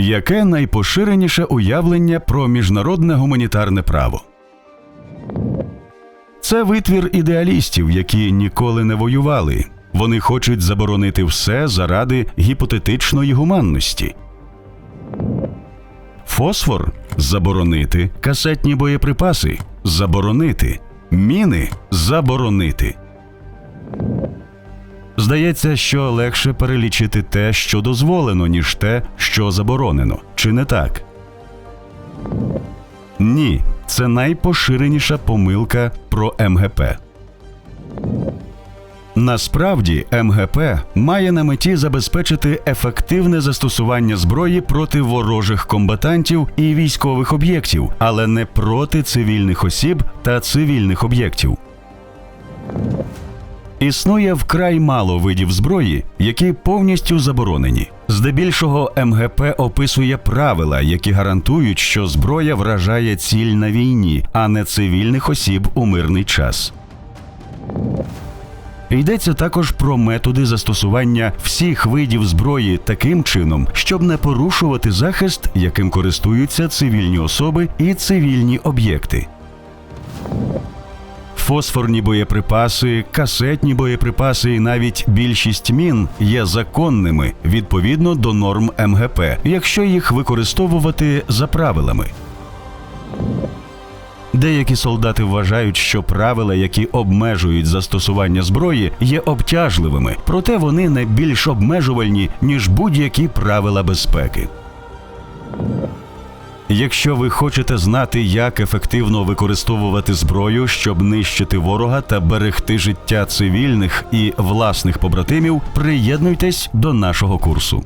Яке найпоширеніше уявлення про міжнародне гуманітарне право? Це витвір ідеалістів, які ніколи не воювали. Вони хочуть заборонити все заради гіпотетичної гуманності. Фосфор заборонити, касетні боєприпаси заборонити, міни заборонити. Здається, що легше перелічити те, що дозволено, ніж те, що заборонено. Чи не так? Ні, це найпоширеніша помилка про МГП. Насправді МГП має на меті забезпечити ефективне застосування зброї проти ворожих комбатантів і військових об'єктів, але не проти цивільних осіб та цивільних об'єктів. Існує вкрай мало видів зброї, які повністю заборонені. Здебільшого МГП описує правила, які гарантують, що зброя вражає ціль на війні, а не цивільних осіб у мирний час. Йдеться також про методи застосування всіх видів зброї таким чином, щоб не порушувати захист, яким користуються цивільні особи і цивільні об'єкти. Фосфорні боєприпаси, касетні боєприпаси і навіть більшість мін є законними відповідно до норм МГП, якщо їх використовувати за правилами. Деякі солдати вважають, що правила, які обмежують застосування зброї, є обтяжливими, проте вони не більш обмежувальні, ніж будь-які правила безпеки. Якщо ви хочете знати, як ефективно використовувати зброю, щоб нищити ворога та берегти життя цивільних і власних побратимів, приєднуйтесь до нашого курсу.